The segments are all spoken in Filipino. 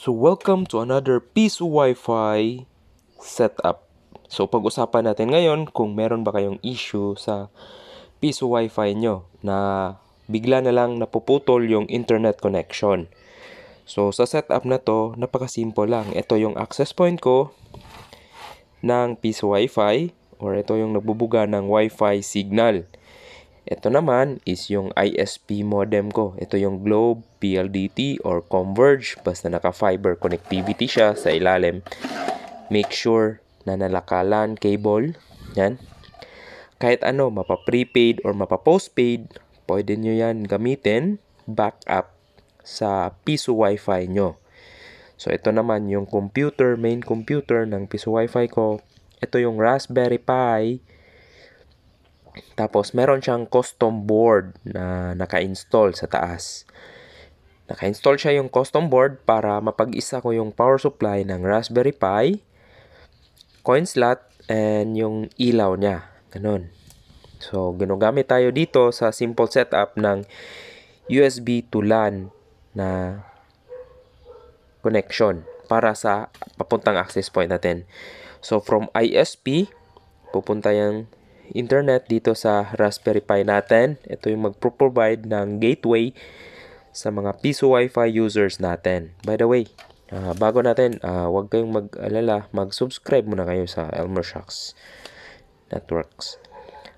So welcome to another Piso Wi-Fi setup. So pag-usapan natin ngayon kung meron ba kayong issue sa Piso Wi-Fi nyo na bigla na lang napuputol yung internet connection. So sa setup na to, napakasimple lang. Ito yung access point ko ng Piso Wi-Fi or ito yung nagbubuga ng Wi-Fi signal. Ito naman is yung ISP modem ko. Ito yung Globe, PLDT, or Converge. Basta naka-fiber connectivity siya sa ilalim. Make sure na nalakalan cable. Yan. Kahit ano, mapa-prepaid or mapa-postpaid, pwede nyo yan gamitin backup sa piso wifi nyo. So, ito naman yung computer, main computer ng piso wifi ko. Ito yung Raspberry Pi tapos, meron siyang custom board na naka-install sa taas. Naka-install siya yung custom board para mapag-isa ko yung power supply ng Raspberry Pi, coin slot, and yung ilaw niya. Ganun. So, ginagamit tayo dito sa simple setup ng USB to LAN na connection para sa papuntang access point natin. So, from ISP, pupunta yung internet dito sa Raspberry Pi natin. Ito yung magpro-provide ng gateway sa mga piso Wi-Fi users natin. By the way, uh, bago natin, uh, huwag kayong mag-alala, mag-subscribe muna kayo sa Elmer Shocks Networks.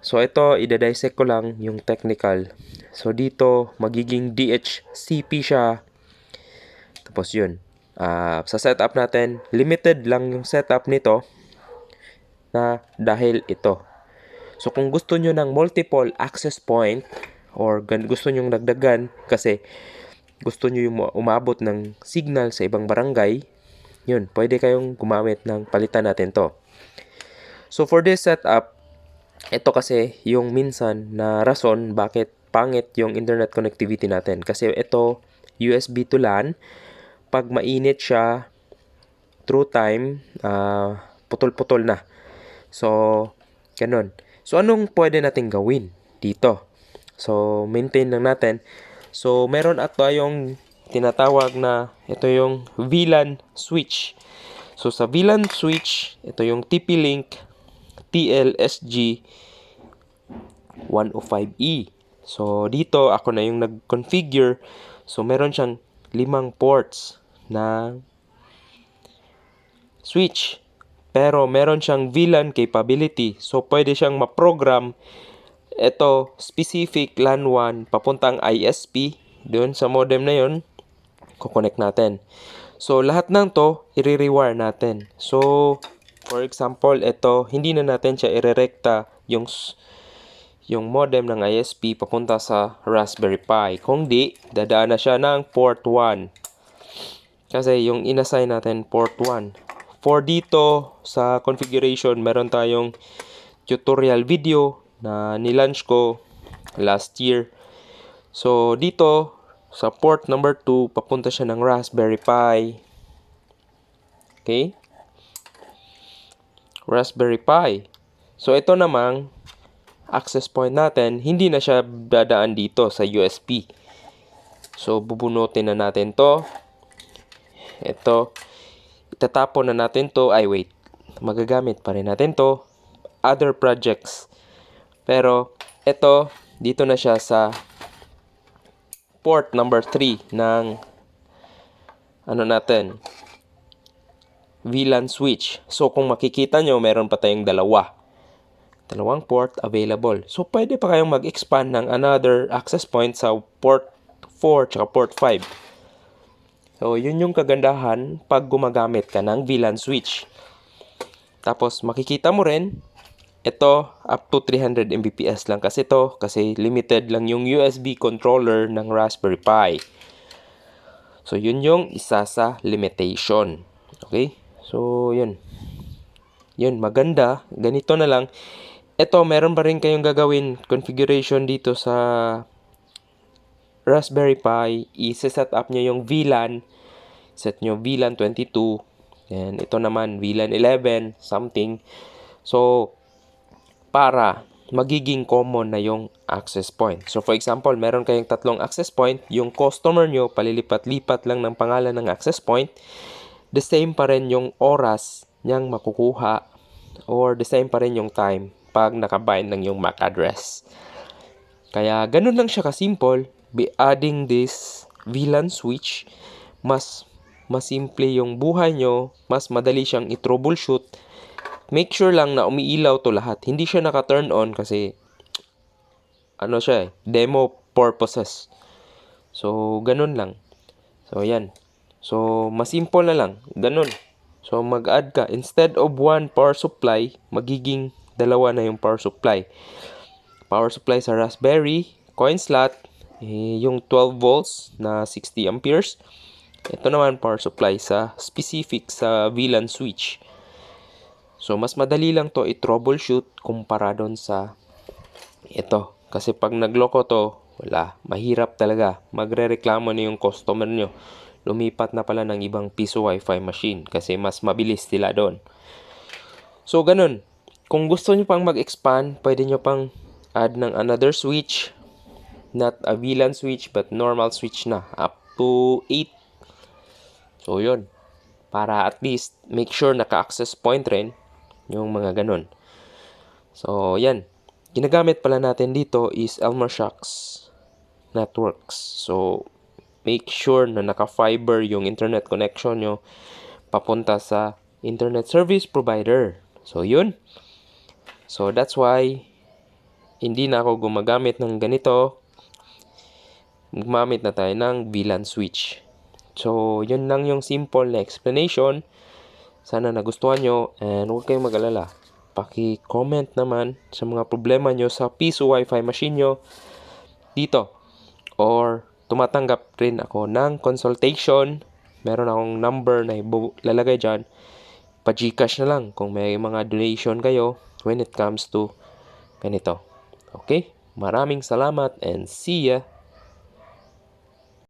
So ito, ida-dissect ko lang yung technical. So dito, magiging DHCP siya. Tapos yun. Uh, sa setup natin, limited lang yung setup nito na dahil ito. So kung gusto nyo ng multiple access point or gusto nyo dagdagan kasi gusto nyo yung umabot ng signal sa ibang barangay, yun, pwede kayong gumamit ng palitan natin to. So for this setup, ito kasi yung minsan na rason bakit pangit yung internet connectivity natin. Kasi ito, USB to LAN, pag mainit siya, through time, uh, putol-putol na. So, ganun. So, anong pwede natin gawin dito? So, maintain lang natin. So, meron at tayong tinatawag na ito yung VLAN switch. So, sa VLAN switch, ito yung TP-Link TLSG 105E. So, dito ako na yung nag-configure. So, meron siyang limang ports na switch. Pero meron siyang VLAN capability. So, pwede siyang ma-program ito specific LAN 1 papuntang ISP. Doon sa modem na yon kukonect natin. So, lahat ng to, i-rewire natin. So, for example, ito, hindi na natin siya irerekta yung yung modem ng ISP papunta sa Raspberry Pi. Kung di, dadaan na siya ng port 1. Kasi yung inassign natin port 1. For dito sa configuration, meron tayong tutorial video na nilaunch ko last year. So dito sa port number 2, papunta siya ng Raspberry Pi. Okay? Raspberry Pi. So ito namang access point natin, hindi na siya dadaan dito sa USB. So bubunutin na natin to. Ito itatapon na natin to, ay wait, magagamit pa rin natin to, other projects. Pero, ito, dito na siya sa port number 3 ng ano natin, VLAN switch. So, kung makikita nyo, meron pa tayong dalawa. Dalawang port available. So, pwede pa kayong mag-expand ng another access point sa port 4 tsaka port 5. So, yun yung kagandahan pag gumagamit ka ng VLAN switch. Tapos, makikita mo rin, ito up to 300 Mbps lang kasi to kasi limited lang yung USB controller ng Raspberry Pi. So, yun yung isa sa limitation. Okay? So, yun. Yun, maganda. Ganito na lang. Ito, meron pa rin kayong gagawin configuration dito sa Raspberry Pi, i-set up nyo yung VLAN. Set nyo VLAN 22. And ito naman, VLAN 11, something. So, para magiging common na yung access point. So for example, meron kayong tatlong access point, yung customer nyo palilipat-lipat lang ng pangalan ng access point, the same pa rin yung oras niyang makukuha or the same pa rin yung time pag nakabind ng yung MAC address. Kaya ganun lang siya kasimple, by adding this VLAN switch, mas masimple yung buhay nyo, mas madali siyang i-troubleshoot. Make sure lang na umiilaw to lahat. Hindi siya naka-turn on kasi ano siya eh, demo purposes. So, ganun lang. So, yan. So, mas simple na lang. Ganun. So, mag-add ka. Instead of one power supply, magiging dalawa na yung power supply. Power supply sa Raspberry, coin slot, yung 12 volts na 60 amperes. Ito naman power supply sa specific sa VLAN switch. So, mas madali lang to i-troubleshoot kumpara doon sa ito. Kasi pag nagloko to, wala. Mahirap talaga. Magre-reklamo na yung customer nyo. Lumipat na pala ng ibang piso wifi machine kasi mas mabilis sila doon. So, ganun. Kung gusto nyo pang mag-expand, pwede nyo pang add ng another switch. Not a VLAN switch, but normal switch na. Up to 8. So, yun. Para at least make sure naka-access point rin yung mga ganun. So, yan. Ginagamit pala natin dito is Elmer Shocks Networks. So, make sure na naka-fiber yung internet connection nyo papunta sa internet service provider. So, yun. So, that's why hindi na ako gumagamit ng ganito. Gumamit na tayo ng VLAN switch. So, yun lang yung simple na explanation. Sana nagustuhan nyo and huwag kayong mag-alala. Paki-comment naman sa mga problema nyo sa piso wifi machine nyo dito. Or tumatanggap rin ako ng consultation. Meron akong number na lalagay dyan. Pa-Gcash na lang kung may mga donation kayo when it comes to ganito. Okay? Maraming salamat and see ya!